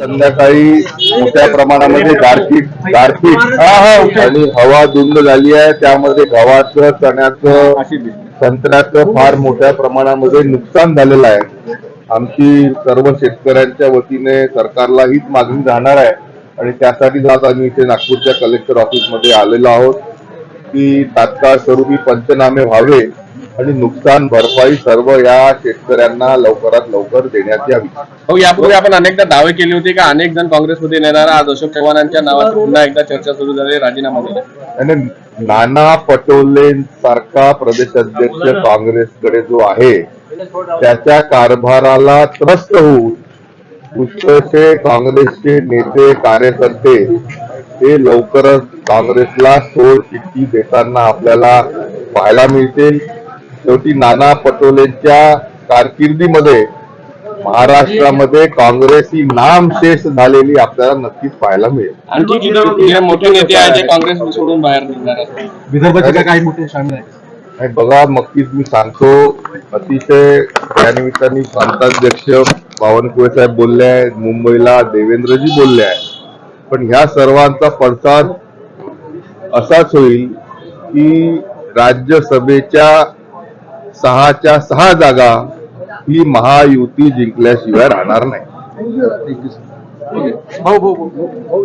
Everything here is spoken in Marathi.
संध्याकाळी मोठ्या प्रमाणामध्ये गारपीट गारपीट. आणि हवा धुंद झाली आहे त्यामध्ये गव्हाचं चण्याचं संत्र्याचं फार मोठ्या प्रमाणामध्ये नुकसान झालेलं आहे. आमची सर्व शेतकऱ्यांच्या वतीने सरकारला हीच मागणी राहणार आहे. आणि त्यासाठीच आज आम्ही इथे नागपूरच्या कलेक्टर ऑफिसमध्ये आलेलो आहोत. की तात्काळ स्वरूपी पंचनामे व्हावे. आणि नुकसान भरपाई सर्व या शेतकऱ्यांना लवकरात लवकर देण्यात यावी. हो यापूर्वी आपण अनेकदा दावे केले होते का? अनेक जण काँग्रेसमध्ये येणार आज अशोक चव्हाणांच्या नावाची पुन्हा एकदा चर्चा सुरू झाली राजीनामा दिला. आणि नाना पटोले सारखा प्रदेश अध्यक्ष काँग्रेसकडे जो आहे त्याच्या कारभाराला त्रस्त होऊन पुष्कळसे काँग्रेसचे नेते कार्यकर्ते हे लवकरच काँग्रेसला सोड चिठ्ठी देताना आपल्याला पाहायला मिळतील. शेवटी नाना पटोलेंच्या कारकिर्दीमध्ये महाराष्ट्रामध्ये काँग्रेस ही नामशेष झालेली आपल्याला नक्कीच पाहायला मिळेल. मोठे नेते आहेत काँग्रेस सोडून बाहेर निघणार आहेत. विदर्भाचे काय काही मोठे आहेत? आणि बघा नक्कीच मी सांगतो अतिशय त्यानिमित्ताने प्रांताध्यक्ष बावनकुळे साहेब बोलले आहेत मुंबईला देवेंद्रजी बोलले आहेत. पण ह्या सर्वांचा पडसाद असाच होईल की राज्यसभेच्या सहाच्या सहा जागा ही महायुती जिंकल्याशिवाय राहणार नाही. भाऊ भाऊ भाऊ